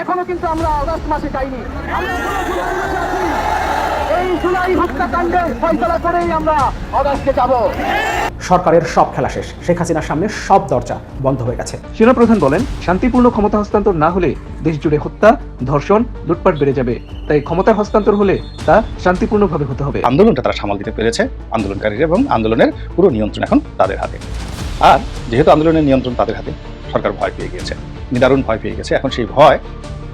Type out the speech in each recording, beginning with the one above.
এখনও কিন্তু আমরা অগস্ট মাসে যাইনি। আমরা এখনও জুলাই মাসে আছি। এই জুলাই হত্যাকাণ্ডের ফয়সলা করেই আমরা অগস্টে যাব। সরকারের সব খেলা শেষ। শেখ হাসিনার সামনে সব দরজা বন্ধ হয়ে গেছে। সেনাপ্রধান বলেন শান্তিপূর্ণ ক্ষমতা হস্তান্তর না হলে দেশ জুড়ে হত্যা ধর্ষণ লুটপাট বেড়ে যাবে। তাই ক্ষমতার হস্তান্তর হলে তা শান্তিপূর্ণভাবে হতে হবে। আন্দোলনটা তারা সামাল দিতে পেরেছে। আন্দোলনকারীরা এবং আন্দোলনের পুরো নিয়ন্ত্রণ এখন তাদের হাতে। আর যেহেতু আন্দোলনের নিয়ন্ত্রণ তাদের হাতে সরকার ভয় পেয়ে গিয়েছে। নিদারুণ ভয় পেয়ে গেছে। এখন সেই ভয়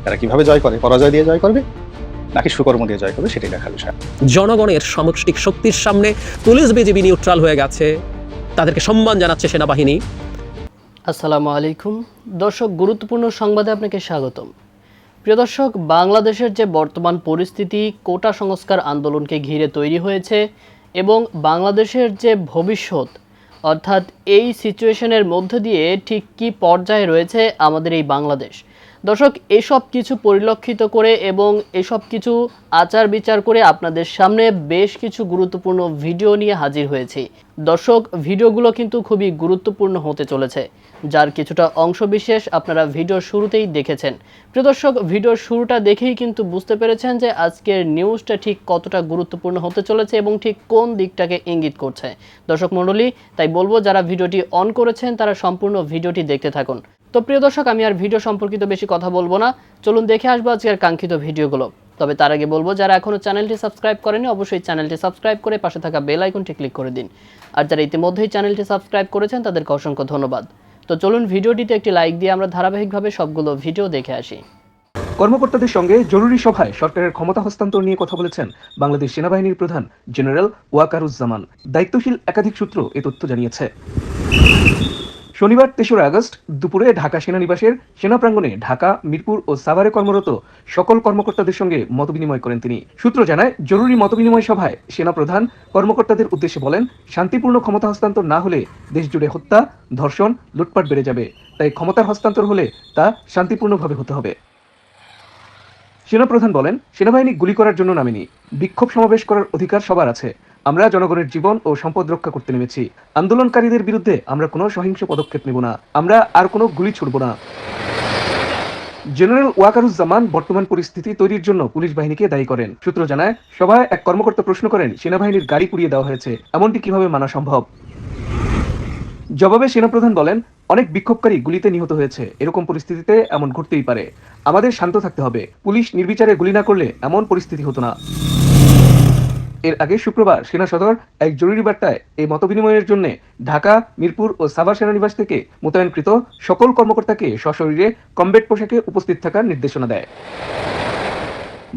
তারা কীভাবে জয় করে? পরাজয় দিয়ে জয় করবে? নাকি সুকর্ম দিয়ে জয় করবে? সেটাই দেখার বিষয়। জনগণের সামষ্টিক শক্তির সামনে পুলিশ বিজেপি নিউট্রাল হয়ে গেছে। তাদেরকে সম্মান জানাচ্ছে সেনাবাহিনী। আসসালামু আলাইকুম। দর্শক গুরুত্বপূর্ণ সংবাদে আপনাকে স্বাগতম। প্রিয় দর্শক বাংলাদেশের যে বর্তমান পরিস্থিতি কোটা সংস্কার আন্দোলনকে ঘিরে তৈরি হয়েছে এবং বাংলাদেশের যে ভবিষ্যৎ অর্থাৎ এই সিচুয়েশনের মধ্য দিয়ে ঠিক কী পর্যায়ে রয়েছে আমাদের এই বাংলাদেশ? দর্শক, এসব কিছু পরিলক্ষিত করে এবং এসব কিছু আচার বিচার করে আপনাদের সামনে বেশ কিছু গুরুত্বপূর্ণ ভিডিও নিয়ে হাজির হয়েছি। দর্শক, ভিডিওগুলো কিন্তু খুবই গুরুত্বপূর্ণ হতে চলেছে, যার কিছুটা অংশবিশেষ আপনারা ভিডিওর শুরুতেই দেখেছেন। প্রিয় দর্শক, ভিডিওর শুরুটা দেখেই কিন্তু বুঝতে পেরেছেন যে আজকের নিউজটা ঠিক কতটা গুরুত্বপূর্ণ হতে চলেছে এবং ঠিক কোন দিকটাকে ইঙ্গিত করছে। দর্শক মণ্ডলী, তাই বলব, যারা ভিডিওটি অন করেছেন, তারা সম্পূর্ণ ভিডিওটি দেখতে থাকুন। তো প্রিয় দর্শক, আমি আর ভিডিও সম্পর্কিত বেশি কথা বলব না। চলুন দেখে আসব আজকের কাঙ্ক্ষিত ভিডিওগুলো। তবে তার আগে বলব, যারা এখনও চ্যানেলটি সাবস্ক্রাইব করেনি অবশ্যই চ্যানেলটি সাবস্ক্রাইব করে পাশে থাকা বেল আইকনটি ক্লিক করে দিন। আর যারা ইতিমধ্যেই চ্যানেলটি সাবস্ক্রাইব করেছেন, তাদেরকে অসংখ্য ধন্যবাদ। তো চলুন ভিডিওটিতে একটি লাইক দিয়ে আমরা ধারাবাহিকভাবে সবগুলো ভিডিও দেখে আসি। কর্মকর্তাদের সঙ্গে জরুরি সভায় সরকারের ক্ষমতা হস্তান্তর নিয়ে কথা বলেছেন বাংলাদেশ সেনাবাহিনীর প্রধান জেনারেল ওয়াকারুজ্জামান। দায়িত্বশীল একাধিক সূত্র এ তথ্য জানিয়েছে। শনিবার তেসরা আগস্ট দুপুরে ঢাকা সেনানিবাসের সেনা প্রাঙ্গণে ঢাকা, মিরপুর ও সাভারে কর্মরত সকল কর্মকর্তাদের সঙ্গে মতবিনিময় করেন তিনি। সূত্র জানায়, জরুরি মতবিনিময় সভায় সেনা প্রধান কর্মকর্তাদের উদ্দেশ্যে বলেন, শান্তিপূর্ণ ক্ষমতা হস্তান্তর না হলে দেশ জুড়ে হত্যা, ধর্ষণ, লুটপাট বেড়ে যাবে। তাই ক্ষমতার হস্তান্তর হলে তা শান্তিপূর্ণভাবে হতে হবে। সেনাপ্রধান বলেন, সেনাবাহিনী গুলি করার জন্য নামেনি। বিক্ষোভ সমাবেশ করার অধিকার সবার আছে। আমরা জনগণের জীবন ও সম্পদ রক্ষা করতে নেমেছি। আন্দোলনকারীদের বিরুদ্ধে আমরা কোনো সহিংস পদক্ষেপ নেব না। আমরা আর কোনো গুলি ছুড়ব না। জেনারেল ওয়াকারুজ্জামান বর্তমান পরিস্থিতি তৈরির জন্য পুলিশ বাহিনীকে দায়ী করেন। সূত্র জানায়, সভায় এক কর্মকর্তা প্রশ্ন করেন, সেনাবাহিনীর গাড়ি পুড়িয়ে দেওয়া হয়েছে। এমনটি কীভাবে মানা সম্ভব? জবাবে সেনাপ্রধান বলেন, অনেক বিক্ষোভকারী গুলিতে নিহত হয়েছে। এরকম পরিস্থিতিতে এমন ঘটতেই পারে। আমাদের শান্ত থাকতে হবে। পুলিশ নির্বিচারে গুলি না করলে এমন পরিস্থিতি হতো না। এর আগে শুক্রবার সেনা সদর এক জরুরি বার্তায় এই মতবিনিময়ের জন্য ঢাকা, মিরপুর ও সাভার সেনানিবাস থেকে মোতায়েনকৃত সকল কর্মকর্তাকে সশরীরে কমবেট পোশাকে উপস্থিত থাকার নির্দেশনা দেয়।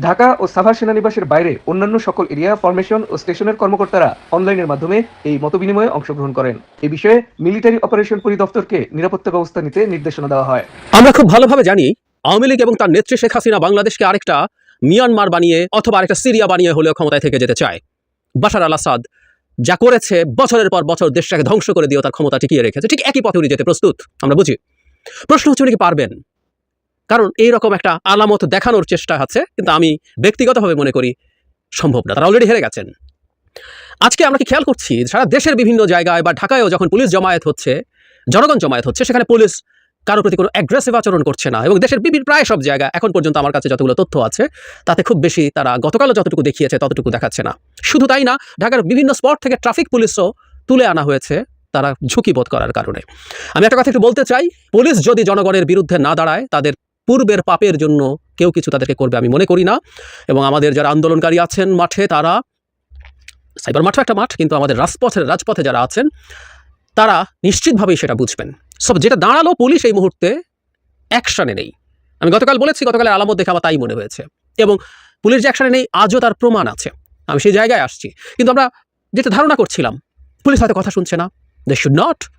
ঢাকা ও সাভার সেনানিবাসের বাইরে অন্যান্য সকল এরিয়া ফরমেশন ও স্টেশনের কর্মকর্তারা অনলাইনের মাধ্যমে এই মতবিনিময়ে অংশগ্রহণ করেন। এ বিষয়ে মিলিটারি অপারেশন পরিদপ্তরকে নিরাপত্তা ব্যবস্থা নিতে নির্দেশনা দেওয়া হয়। আমরা খুব ভালোভাবে জানি আওয়ামী লীগ এবং তার নেত্রী শেখ হাসিনা বাংলাদেশকে আরেকটা মিয়ানমার বানিয়ে অথবা আরেকটা সিরিয়া বানিয়ে হলেও ক্ষমতায় থেকে যেতে চায়। বাশার আল আসাদ যা করেছে, বছরের পর বছর দেশটাকে ধ্বংস করে দিয়েও তার ক্ষমতা টিকিয়ে রেখেছে। ঠিক একই পথে উনি যেতে প্রস্তুত, আমরা বুঝি। প্রশ্ন হচ্ছে উনি কি পারবেন? কারণ এই রকম একটা আলামত দেখানোর চেষ্টা আছে, কিন্তু আমি ব্যক্তিগতভাবে মনে করি সম্ভব না, তারা অলরেডি হেরে গেছেন। আজকে আমরা কি খেয়াল করছি? সারা দেশের বিভিন্ন জায়গায় বা ঢাকায়ও যখন পুলিশ জমায়েত হচ্ছে, জনগণ জমায়েত হচ্ছে, সেখানে পুলিশ কারোর প্রতি কোনো অ্যাগ্রেসিভ আচরণ করছে না। এবং দেশের বিভিন্ন প্রায় সব জায়গা এখন পর্যন্ত আমার কাছে যতগুলো তথ্য আছে, তাতে খুব বেশি তারা গতকালও যতটুকু দেখিয়েছে ততটুকু দেখাচ্ছে না। শুধু তাই না, ঢাকার বিভিন্ন স্পট থেকে ট্রাফিক পুলিশও তুলে আনা হয়েছে তারা ঝুঁকি বোধ করার কারণে। আমি একটা কথা একটু বলতে চাই, পুলিশ যদি জনগণের বিরুদ্ধে না দাঁড়ায়, তাদের পূর্বের পাপের জন্য কেউ কিছু তাদেরকে করবে আমি মনে করি না। এবং আমাদের যারা আন্দোলনকারী আছেন মাঠে, তারা সাইবার মাঠও একটা মাঠ, কিন্তু আমাদের রাজপথের, রাজপথে যারা আছেন, তারা নিশ্চিতভাবেই সেটা বুঝবেন। সব যেটা দাঁড়াল পুলিশ এই মুহূর্তে অ্যাকশানে নেই। আমি গতকাল বলেছি, গতকালের আলামত দেখে আমার তাই মনে হয়েছে। এবং পুলিশ যে অ্যাকশানে নেই, আজও তার প্রমাণ আছে। আমি সেই জায়গায় আসছি। কিন্তু আমরা যেটা ধারণা করছিলাম, পুলিশ হয়তো কথা শুনছে না। দে শুড নট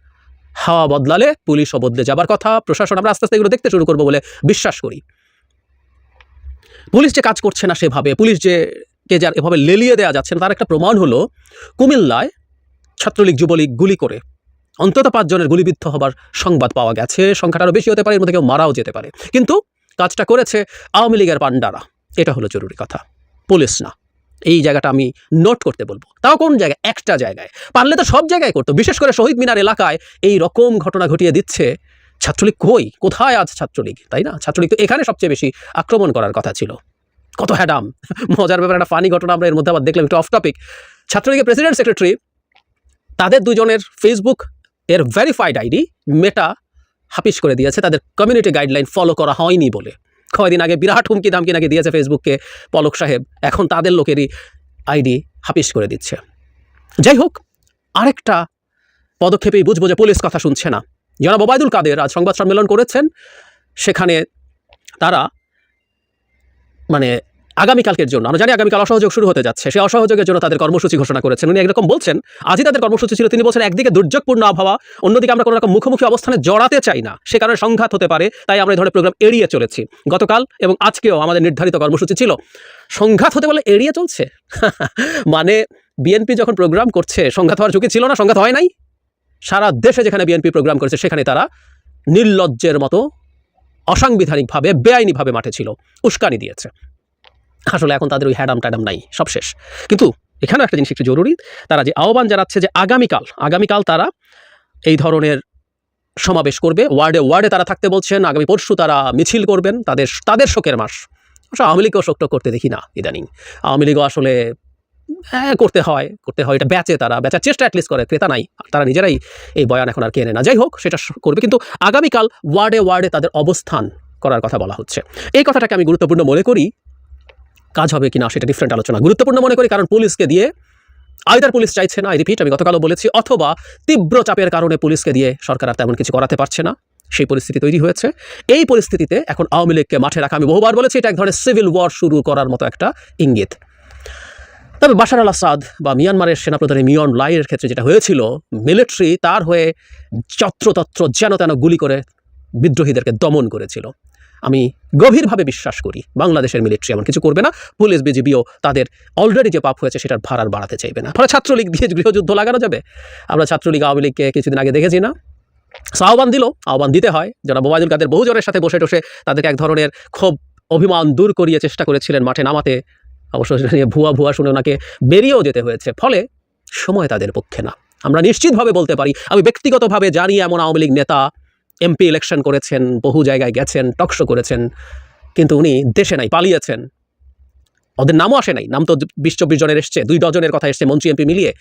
হাওয়া বদলালে পুলিশও বদলে যাবার কথা। প্রশাসন, আমরা আস্তে আস্তে এগুলো দেখতে শুরু করব বলে বিশ্বাস করি। পুলিশ যে কাজ করছে না সেভাবে, পুলিশ যে কে যার এভাবে লেলিয়ে দেওয়া যাচ্ছে না, তার একটা প্রমাণ হলো কুমিল্লায় ছাত্রলীগ, যুবলীগ গুলি করে অন্তত পাঁচজনের গুলিবিদ্ধ হবার সংবাদ পাওয়া গেছে। সংখ্যাটা আরও বেশি হতে পারে, এর মধ্যে কেউ মারাও যেতে পারে। কিন্তু কাজটা করেছে আওয়ামী লীগের পান্ডারা এটা হলো জরুরি কথা। পুলিশ না। এই জায়গাটা আমি নোট করতে বলব। তাও কোন জায়গায়? একটা জায়গায়। পারলে তো সব জায়গায় করতো। বিশেষ করে শহীদ মিনার এলাকায় এই রকম ঘটনা ঘটিয়ে দিচ্ছে। ছাত্রলীগ কই? কোথায় আজ ছাত্রলীগ? তাই না? ছাত্রলীগ তো এখানে সবচেয়ে বেশি আক্রমণ করার কথা ছিল। কত হ্যাডাম। মজার ব্যাপার, একটা ফানি ঘটনা আমরা এর মধ্যে আবার দেখলাম, একটু অফ টপিক ছাত্রলীগের প্রেসিডেন্ট সেক্রেটারি তাদের দুজনের ফেসবুক এর ভেরিফাইড আইডি মেটা হাপিস করে দিয়েছে। তাদের কমিউনিটি গাইডলাইন ফলো করা হয়নি বলে। কয়দিন আগে বিরাট হুমকি দামকি নাকি দিয়েছে ফেসবুককে পলক সাহেব। এখন তাদের লোকেরই আইডি হাপিস করে দিচ্ছে। যাই হোক, আরেকটা পদক্ষেপেই বুঝব যে পুলিশ কথা শুনছে না। জনাব ওবায়দুল কাদের আজ সংবাদ সম্মেলন করেছেন। সেখানে তারা মানে আগামীকালকের জন্য, আমরা জানি আগামীকাল অসহযোগ শুরু হতে যাচ্ছে, সেই অসহযোগের জন্য তাদের কর্মসূচি ঘোষণা করেছেন। উনি একরকম বলছেন আজই তাদের কর্মসূচি ছিল, তিনি বলছেন একদিকে দুর্যোগপূর্ণ আবহাওয়া, অন্যদিকে আমরা কোনো রকম মুখোমুখি অবস্থানে জড়াতে চাই না। সে কারণে সংঘাত হতে পারে, তাই আমরা এই ধরনের প্রোগ্রাম এড়িয়ে চলেছি। গতকাল এবং আজকেও আমাদের নির্ধারিত কর্মসূচি ছিল। সংঘাত হতে বলে এড়িয়ে চলছে? মানে বিএনপি যখন প্রোগ্রাম করছে, সংঘাত হওয়ার ঝুঁকি ছিল না, সংঘাত হয় নাই? সারা দেশে যেখানে বিএনপি প্রোগ্রাম করেছে, সেখানে তারা নির্লজ্জের মতো, অসাংবিধানিকভাবে, বেআইনিভাবে মাঠে ছিল, উস্কানি দিয়েছে। আসলে এখন তাদের ওই হ্যাডাম ট্যাডাম নাই, সব শেষ। কিন্তু এখানেও একটা জিনিস একটু জরুরি, তারা যে আহ্বান জানাচ্ছে যে আগামীকাল আগামীকাল তারা এই ধরনের সমাবেশ করবে, ওয়ার্ডে ওয়ার্ডে তারা থাকতে বলছেন, আগামী পরশু তারা মিছিল করবেন, তাদের তাদের শোকের মাস। অবশ্য আওয়ামী লীগকেও শোকটা করতে দেখি না ইদানিং। আওয়ামী লীগও আসলে হ্যাঁ করতে হয় করতে হয়, এটা বেচে তারা বেচার চেষ্টা অ্যাটলিস্ট করে, ক্রেতা নাই তারা নিজেরাই এই বয়ান এখন আর কেনে না। যাই হোক, সেটা করবে, কিন্তু আগামীকাল ওয়ার্ডে ওয়ার্ডে তাদের অবস্থান করার কথা বলা হচ্ছে। এই কথাটাকে আমি গুরুত্বপূর্ণ মনে করি কাজ হবে কিনা সেটা ডিফারেন্ট আলোচনা। গুরুত্বপূর্ণ মনে করি কারণ পুলিশকে দিয়ে আইদার পুলিশ চাইছে না আই রিপিট আমি গতকালও বলেছি, অথবা তীব্র চাপের কারণে পুলিশকে দিয়ে সরকার তেমন কিছু করাতে পারছে না। সেই পরিস্থিতি তৈরি হয়েছে। এই পরিস্থিতিতে এখন আওয়ামী লীগকে মাঠে রাখা, আমি বহুবার বলেছি, এটা এক ধরনের সিভিল ওয়ার শুরু করার মতো একটা ইঙ্গিত। তবে বাশার আল আসাদ বা মিয়ানমারের সেনাপ্রধানী মিয়ন লাইয়ের ক্ষেত্রে যেটা হয়েছিল মিলিটারি তার হয়ে যত্রতত্র যেন তেন গুলি করে বিদ্রোহীদেরকে দমন করেছিল। আমি গভীরভাবে বিশ্বাস করি। বাংলাদেশের মিলিটারি এমন কিছু করবে না। পুলিশ বিজিবিও তাদের অলরেডি যে পাপ হয়েছে সেটার ভার আর বাড়াতে চাইবে না। ফলে ছাত্রলীগ দিয়ে গৃহযুদ্ধ লাগানো যাবে। আমরা ছাত্রলীগ আওয়ামী লীগকে কিছুদিন আগে দেখেছি না। সো আহ্বান দিল, আহ্বান দিতে হয়। যারা বোবায়দুল কাদের বহুজনের সাথে বসে টসে তাদেরকে এক ধরনের ক্ষোভ, অভিমান দূর করিয়ে চেষ্টা করেছিলেন মাঠে নামাতে। অবশ্য সেটা নিয়ে ভুয়া ভুয়া শুনে ওনাকে বেরিয়েও যেতে হয়েছে। ফলে সময় তাদের পক্ষে না। আমরা নিশ্চিতভাবে বলতে পারি, আমি ব্যক্তিগতভাবে জানি এমন আওয়ামী লীগ নেতা এমপি ইলেকশন করেছেন, বহু জায়গায় গেছেন টকশো করেছেন, কিন্তু উনি দেশে নাই, পালিয়েছেন। ওদের নামও আসে নাই, নাম তো বিশ চব্বিশ জনের এসছে, দুই ডজনের কথা এসছে, মন্ত্রী এমপি মিলিয়ে।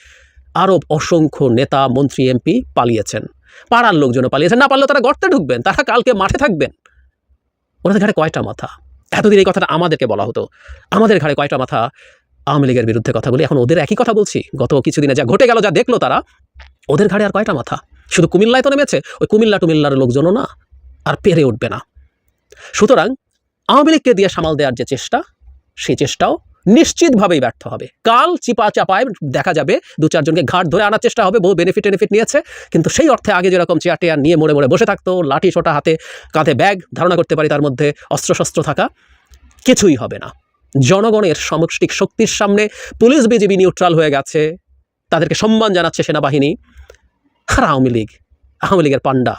আরও অসংখ্য নেতা, মন্ত্রী এমপি পালিয়েছেন। পাড়ার লোকজনও পালিয়েছেন, না পারলেও তারা গর্তে ঢুকবেন, তারা কালকে মাঠে থাকবেন। ওনাদের ঘাড়ে কয়টা মাথা? এতদিন এই কথাটা আমাদেরকে বলা হতো। আমাদের ঘাড়ে কয়টা মাথা? আওয়ামী লীগের বিরুদ্ধে কথা বলি, এখন ওদের একই কথা বলছি। গত কিছুদিনে যা ঘটে গেল, যা দেখল তারা, ওদের ঘাড়ে আর কয়টা মাথা? শুধু কুমিল্লায় তো নেমেছে, ওই কুমিল্লা টুমিল্লার লোকজনও না, আর পেরে উঠবে না। সুতরাং আওয়ামী লীগকে দিয়ে সামাল দেওয়ার যে চেষ্টা, সেই চেষ্টাও নিশ্চিতভাবেই ব্যর্থ হবে। কাল চিপা চাপায় দেখা যাবে, দু চারজনকে ঘাট ধরে আনার চেষ্টা হবে, বহু বেনিফিট টেনিফিট নিয়েছে, কিন্তু সেই অর্থে আগে যেরকম চেয়ার টেয়ার নিয়ে মোড়ে মোড়ে বসে থাকতো, লাঠি ছোটা হাতে কাঁধে ব্যাগ ধারণা করতে পারি তার মধ্যে অস্ত্রশস্ত্র থাকা, কিছুই হবে না। জনগণের সমষ্টিক শক্তির সামনে পুলিশ বিজিবি নিউট্রাল হয়ে গেছে, তাদেরকে সম্মান জানাচ্ছে সেনাবাহিনী আর আওয়ামী লীগ, আওয়ামী লীগের পান্ডা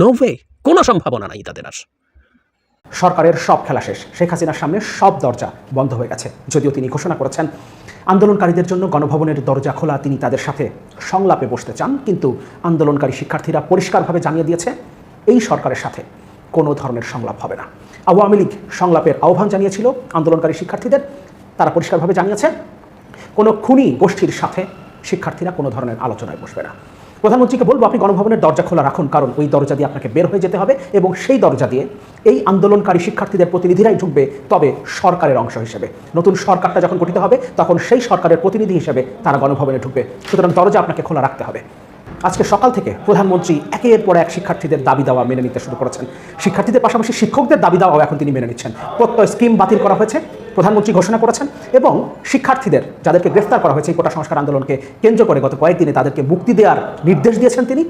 নো ওয়ে কোনো সম্ভাবনা নাই তাদের আর। সরকারের সব খেলা শেষ। শেখ হাসিনার সামনে সব দরজা বন্ধ হয়ে গেছে। যদিও তিনি ঘোষণা করেছেন, আন্দোলনকারীদের জন্য গণভবনের দরজা খোলা তিনি তাদের সাথে সংলাপে বসতে চান, কিন্তু আন্দোলনকারী শিক্ষার্থীরা পরিষ্কারভাবে জানিয়ে দিয়েছে, এই সরকারের সাথে কোনো ধরনের সংলাপ হবে না। আওয়ামী লীগ সংলাপের আহ্বান জানিয়েছিল আন্দোলনকারী শিক্ষার্থীদের। তারা পরিষ্কারভাবে জানিয়েছে, কোনো খুনি গোষ্ঠীর সাথে শিক্ষার্থীরা কোনো ধরনের আলোচনায় বসবে না। প্রধানমন্ত্রীকে বলব, আপনি গণভবনের দরজা খোলা রাখুন, কারণ ওই দরজা দিয়ে আপনাকে বের হয়ে যেতে হবে এবং সেই দরজা দিয়ে এই আন্দোলনকারী শিক্ষার্থীদের প্রতিনিধিরাই ঢুকবে তবে সরকারের অংশ হিসেবে। নতুন সরকারটা যখন গঠিত হবে, তখন সেই সরকারের প্রতিনিধি হিসেবে তারা গণভবনে ঢুকবে। সুতরাং দরজা আপনাকে খোলা রাখতে হবে। আজকে সকাল থেকে প্রধানমন্ত্রী একের পর এক শিক্ষার্থীদের দাবি দেওয়া মেনে নিতে শুরু করেছেন। শিক্ষার্থীদের পাশাপাশি শিক্ষকদের দাবি দেওয়াও এখন তিনি মেনে নিচ্ছেন। প্রত্যয় স্কিম বাতিল করা হয়েছে, প্রধানমন্ত্রী ঘোষণা করেছেন এবং শিক্ষার্থীদের যাদেরকে গ্রেফতার করা হয়েছে এই কোটা সংস্কার আন্দোলনকে কেন্দ্র করে গত কয়েকদিনে তাদেরকে মুক্তি দেওয়ার নির্দেশ দিয়েছেন তিনি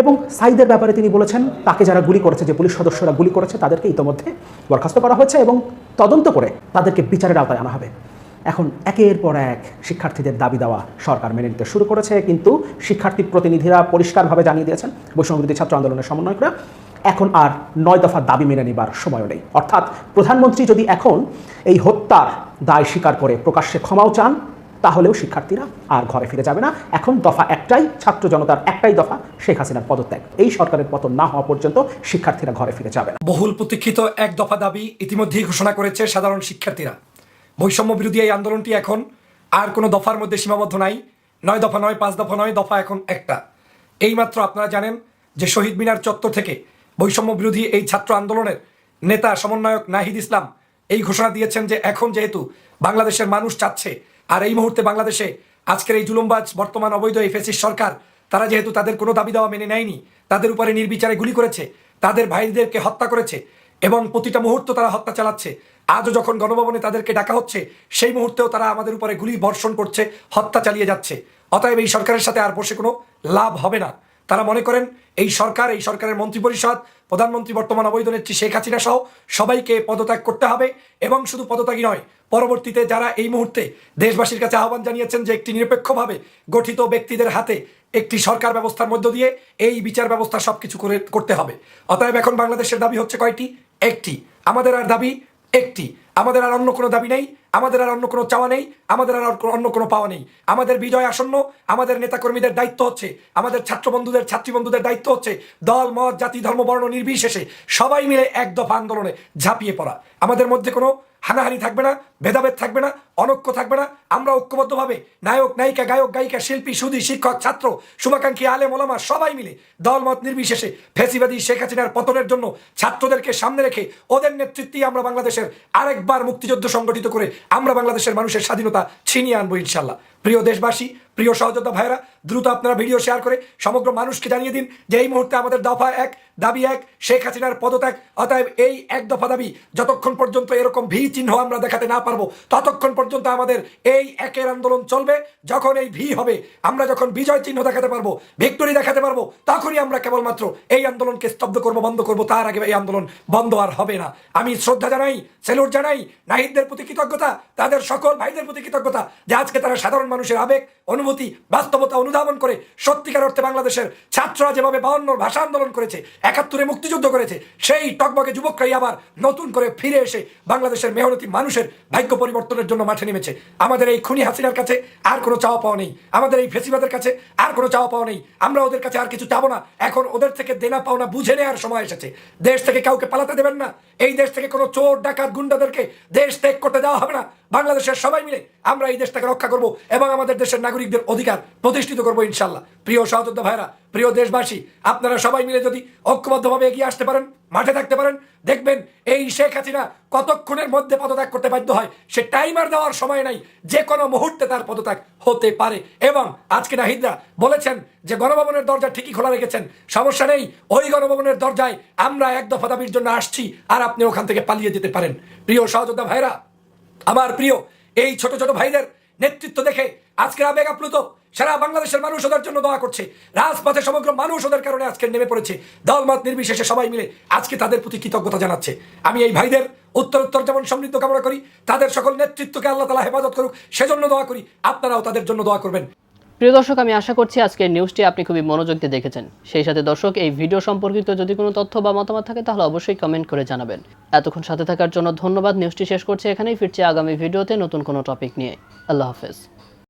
এবং সাইদের ব্যাপারে তিনি বলেছেন, তাকে যারা গুলি করেছে, যে পুলিশ সদস্যরা গুলি করেছে, তাদেরকে ইতোমধ্যে বরখাস্ত করা হয়েছে এবং তদন্ত করে তাদেরকে বিচারের আওতায় আনা হবে। এখন একের পর এক শিক্ষার্থীদের দাবি দেওয়া সরকার মেনে নিতে শুরু করেছে, কিন্তু শিক্ষার্থী প্রতিনিধিরা পরিষ্কারভাবে জানিয়ে দিয়েছেন, বৈষম্যবিরোধী ছাত্র আন্দোলনের সমন্বয়করা, এখন আর নয় দফা দাবি মেনে নেবার সময়ও নেই। অর্থাৎ প্রধানমন্ত্রী যদি এখন এই হত্যার দায় স্বীকার করে প্রকাশ্যে ক্ষমাও চান, তাহলেও শিক্ষার্থীরা আর ঘরে ফিরে যাবে না। এখন দফা একটাই, ছাত্র জনতার একটাই দফা, শেখ হাসিনার পদত্যাগ। এই সরকারের পতন না হওয়া পর্যন্ত শিক্ষার্থীরা ঘরে ফিরে যাবে না। বহুল প্রতীক্ষিত এক দফা দাবি ইতিমধ্যেই ঘোষণা করেছে সাধারণ শিক্ষার্থীরা। বৈষম্য বিরোধী এই আন্দোলনটি এখন আর কোনো দফার মধ্যে সীমাবদ্ধ নাই। নয় দফা নয়, পাঁচ দফা নয়, দফা এখন একটা। এইমাত্র আপনারা জানেন যে শহীদ মিনার চত্বর থেকে বৈষম্য বিরোধী এই ছাত্র আন্দোলনের নেতা, সমন্বয়ক নাহিদ ইসলাম এই ঘোষণা দিয়েছেন যে এখন যেহেতু বাংলাদেশের মানুষ চাচ্ছে, আর এই মুহূর্তে বাংলাদেশে আজকের এই জুলুমবাজ বর্তমান অবৈধ এই সরকার, তারা যেহেতু তাদের কোনো দাবি দেওয়া মেনে নেয়নি, তাদের উপরে নির্বিচারে গুলি করেছে, তাদের ভাইদেরকে হত্যা করেছে এবং প্রতিটা মুহূর্ত তারা হত্যা চালাচ্ছে। আজও যখন গণভবনে তাদেরকে ডাকা হচ্ছে, সেই মুহূর্তেও তারা আমাদের উপরে গুলি বর্ষণ করছে, হত্যা চালিয়ে যাচ্ছে। অতএব এই সরকারের সাথে আর বসে কোনো লাভ হবে না। তারা মনে করেন, এই সরকার, এই সরকারের মন্ত্রিপরিষদ, প্রধানমন্ত্রী বর্তমান অবৈধ নেত্রী শেখ হাসিনা সহ সবাইকে পদত্যাগ করতে হবে এবং শুধু পদত্যাগই নয়, পরবর্তীতে যারা এই মুহূর্তে দেশবাসীর কাছে আহ্বান জানিয়েছেন যে একটি নিরপেক্ষভাবে গঠিত ব্যক্তিদের হাতে একটি সরকার ব্যবস্থার মধ্য দিয়ে এই বিচার ব্যবস্থা সবকিছু করে, করতে হবে। অতএব এখন বাংলাদেশের দাবি হচ্ছে কয়টি? একটি। আমাদের আর দাবি একটি। আমাদের আর অন্য কোনো দাবি নেই। আমাদের আর অন্য কোনো চাওয়া নেই। আমাদের আর অন্য কোনো পাওয়া নেই। আমাদের বিজয় আসন্ন। আমাদের নেতাকর্মীদের দায়িত্ব হচ্ছে। আমাদের ছাত্র বন্ধুদের, ছাত্রী বন্ধুদের দায়িত্ব হচ্ছে দল, মত, জাতি, ধর্ম, বর্ণ নির্বিশেষে সবাই মিলে এক দফা আন্দোলনে ঝাঁপিয়ে পড়া। আমাদের মধ্যে কোনো হানাহানি থাকবে না, ভেদাভেদ থাকবে না। অনৈক্য থাকবে না। আমরা ঐক্যবদ্ধভাবে নায়ক, নায়িকা, গায়ক, গায়িকা, শিল্পী সুদী শিক্ষক, ছাত্র, শুভাকাঙ্ক্ষী আলে মোলামা সবাই মিলে দলমত নির্বিশেষে ফেসিবাদী শেখ হাসিনার পতনের জন্য ছাত্রদেরকে সামনে রেখে ওদের নেতৃত্বেই আমরা বাংলাদেশের আরেকবার মুক্তিযুদ্ধ সংগঠিত করে আমরা বাংলাদেশের মানুষের স্বাধীনতা ছিনিয়ে আনব ইনশাল্লাহ। প্রিয় দেশবাসী, প্রিয় সহযোদ্ধা ভাইরা দ্রুত আপনারা ভিডিও শেয়ার করে সমগ্র মানুষকে জানিয়ে দিন যে এই মুহূর্তে আমাদের দফা এক, দাবি এক, শেখ হাসিনার পদত্যাগ। অতএব এই এক দফা দাবি যতক্ষণ পর্যন্ত এরকম ভি চিহ্ন আমরা দেখাতে না পারব, ততক্ষণ পর্যন্ত আমাদের এই একের আন্দোলন চলবে। যখন এই ভি হবে, আমরা যখন বিজয় চিহ্ন দেখাতে পারব, ভিক্টোরি দেখাতে পারব, তখনই আমরা কেবলমাত্র এই আন্দোলনকে স্তব্ধ করব, বন্ধ করব। তার আগে এই আন্দোলন বন্ধ আর হবে না। আমি শ্রদ্ধা জানাই, সেলুট জানাই, নাহিদদের প্রতি কৃতজ্ঞতা, তাদের সকল ভাইদের প্রতি কৃতজ্ঞতা যে আজকে তারা সাধারণ মানুষের আবেগ, অনুভূতি, বাস্তবতা অনুধাবন করে সত্যিকার অর্থে বাংলাদেশের ছাত্ররা যেভাবে বাউন্নর ভাষা আন্দোলন করেছে, একাত্তরে মুক্তিযুদ্ধ করেছে, সেই টকবগে যুবকরাই আবার নতুন করে ফিরে এসে বাংলাদেশের মেহনতি মানুষের ভাগ্য পরিবর্তনের জন্য মাঠে নেমেছে। আমাদের এই খুনি হাসিনার কাছে আর কোনো চাওয়া পাওয়া নেই। আমাদের এই ফেসিবাদের কাছে আর কোনো চাওয়া পাওয়া নেই। আমরা ওদের কাছে আর কিছু চাবো না। এখন ওদের থেকে দেনা পাওনা বুঝে নেওয়ার সময় এসেছে। দেশ থেকে কাউকে পালাতে দেবেন না। এই দেশ থেকে কোনো চোর, ডাকাত, গুন্ডাদেরকে দেশ ত্যাগ করতে দেওয়া হবে না। বাংলাদেশের সবাই মিলে আমরা এই দেশটাকে রক্ষা করব এবং আমাদের দেশের নাগরিকদের অধিকার প্রতিষ্ঠিত করব ইনশাল্লাহ প্রিয় সহযোদ্ধা ভাইরা প্রিয় দেশবাসী, আপনারা সবাই মিলে যদি ঐক্যবদ্ধভাবে এগিয়ে আসতে পারেন, মাঠে থাকতে পারেন, দেখবেন এই শেখ হাসিনা কতক্ষণের মধ্যে পদত্যাগ করতে বাধ্য হয়, সে টাইমার দেওয়ার সময় নাই, যে কোনো মুহূর্তে তার পদত্যাগ হতে পারে। এবং আজকে নাহিদরা বলেছেন যে গণভবনের দরজা ঠিকই খোলা রেখেছেন, সমস্যা নেই, ওই গণভবনের দরজায় আমরা এক দফা দাবির জন্য আসছি, আর আপনি ওখান থেকে পালিয়ে যেতে পারেন। প্রিয় সহযোদ্ধা ভাইরা আমার প্রিয়, এই ছোট ছোট ভাইদের নেতৃত্ব দেখে আজকের আবেগ আপ্লুত সারা বাংলাদেশের মানুষ ওদের জন্য দোয়া করছে। রাজপথে সমগ্র মানুষ ওদের কারণে আজকে নেমে পড়েছে। দলমত নির্বিশেষে সবাই মিলে আজকে তাদের প্রতি কৃতজ্ঞতা জানাচ্ছে। আমি এই ভাইদের উত্তর উত্তর যেমন সমৃদ্ধ কামনা করি, তাদের সকল নেতৃত্বকে আল্লাহ তালা হেফাজত করুক, সেজন্য দোয়া করি। আপনারাও তাদের জন্য দোয়া করবেন। প্রিয় দর্শক, আমি আশা করছি আজকের নিউজটি আপনি খুবই মনোযোগ দিয়ে দেখেছেন। সেই সাথে দর্শক, এই ভিডিও সম্পর্কিত যদি কোনো তথ্য বা মতামত থাকে, তাহলে অবশ্যই কমেন্ট করে জানাবেন। এতক্ষণ সাথে থাকার জন্য ধন্যবাদ। নিউজটি শেষ করছি এখানেই। ফিরছি আগামী ভিডিওতে নতুন কোনো টপিক নিয়ে। আল্লাহ হাফেজ।